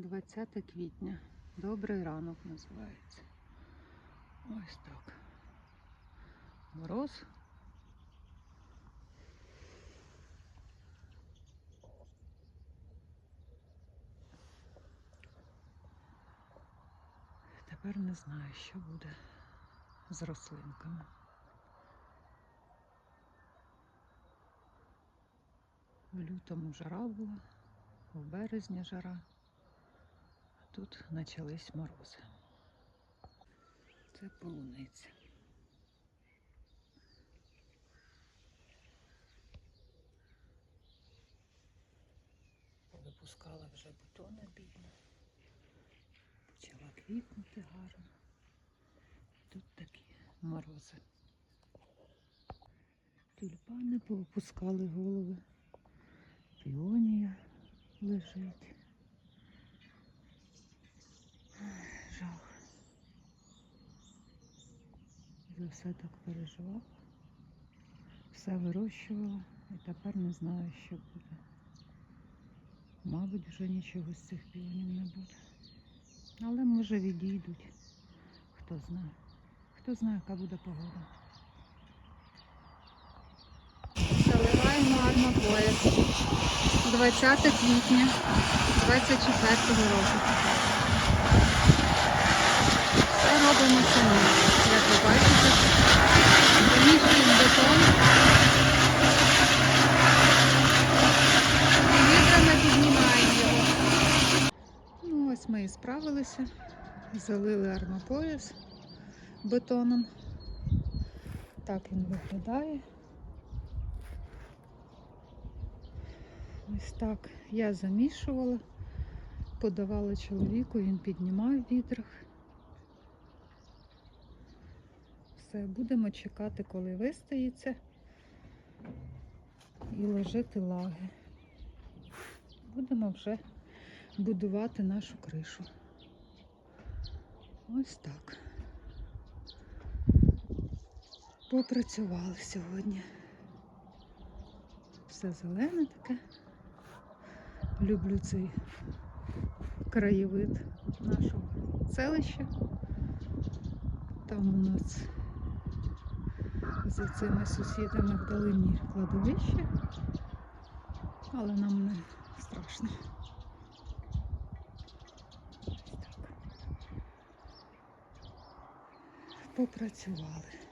20 квітня. Добрий ранок називається. Ось так. Мороз. Тепер не знаю, що буде з рослинками. В лютому жара була, в березні жара. Тут почались морози. Це полуниця. Випускала вже бутони бідно. Почала квітнути гарно. Тут такі морози. Тюльпани поопускали голови. Піонія лежить. За все так переживала. Все вирощувала і тепер не знаю, що буде. Мабуть, вже нічого з цих піонів не буде. Але може відійдуть. Хто знає. Хто знає, яка буде погода. Заливаємо армопояс. 20 квітня 24 року. Все робимо самі. Ми і справилися. Залили армопояс бетоном. Так він виглядає. Ось так я замішувала, подавала чоловіку, він піднімав в відрах. Все, будемо чекати, коли вистоїться, і ложити лаги. Будемо вже будувати нашу кришу. Ось так. Попрацювали сьогодні. Все зелене таке. Люблю цей краєвид нашого селища. Там у нас за цими сусідами вдалині кладовище, але нам не страшно. Ось так. Попрацювали.